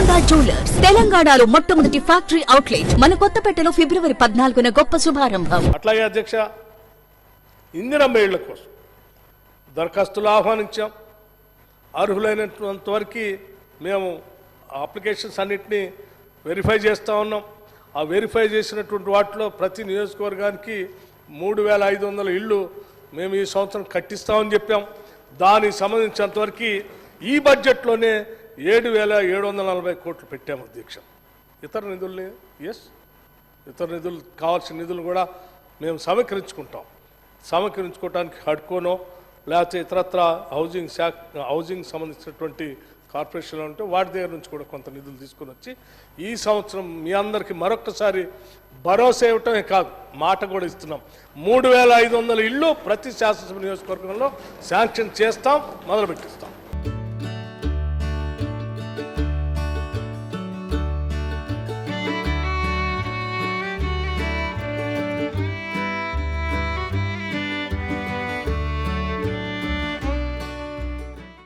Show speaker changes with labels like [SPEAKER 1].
[SPEAKER 1] Golconda jewellers. తెలంగాణలో మొట్టమొదటి factory outlet. మన కొత్తపేటలో ఫిబ్రవరి పద్నాలుగున గొప్ప శుభారంభం.
[SPEAKER 2] అట్లాగే అధ్యక్ష ఇందిరమ్మ ఇళ్ళ కోసం దరఖాస్తులు ఆహ్వానించాం. అర్హులైనంత వరకు మేము అప్లికేషన్స్ అన్నింటినీ వెరిఫై చేస్తూ ఉన్నాం. ఆ వెరిఫై చేసినటువంటి వాటిలో ప్రతి నియోజకవర్గానికి మూడు వేల ఐదు వందల ఇళ్ళు మేము ఈ సంవత్సరం కట్టిస్తామని చెప్పాం. దానికి సంబంధించినంతవరకు ఈ బడ్జెట్లోనే ఏడు వేల ఏడు వందల నలభై కోట్లు పెట్టాము దీక్ష. ఇతర నిధుల్ని ఎస్ ఇతర నిధులు కావాల్సిన నిధులు కూడా మేము సమీకరించుకుంటాం. సమీకరించుకోవడానికి హడ్కోనో లేకపోతే ఇతరత్ర హౌసింగ్ శాఖ హౌసింగ్ సంబంధించినటువంటి కార్పొరేషన్లో ఉంటే వాటి దగ్గర నుంచి కూడా కొంత నిధులు తీసుకొని వచ్చి ఈ సంవత్సరం మీ అందరికీ మరొకసారి భరోసా ఇవ్వటమే కాదు మాట కూడా ఇస్తున్నాం. మూడు వేల ఐదు వందల ఇళ్ళు ప్రతి శాసనసభ నియోజకవర్గంలో శాంక్షన్ చేస్తాం మొదలుపెట్టిస్తాం.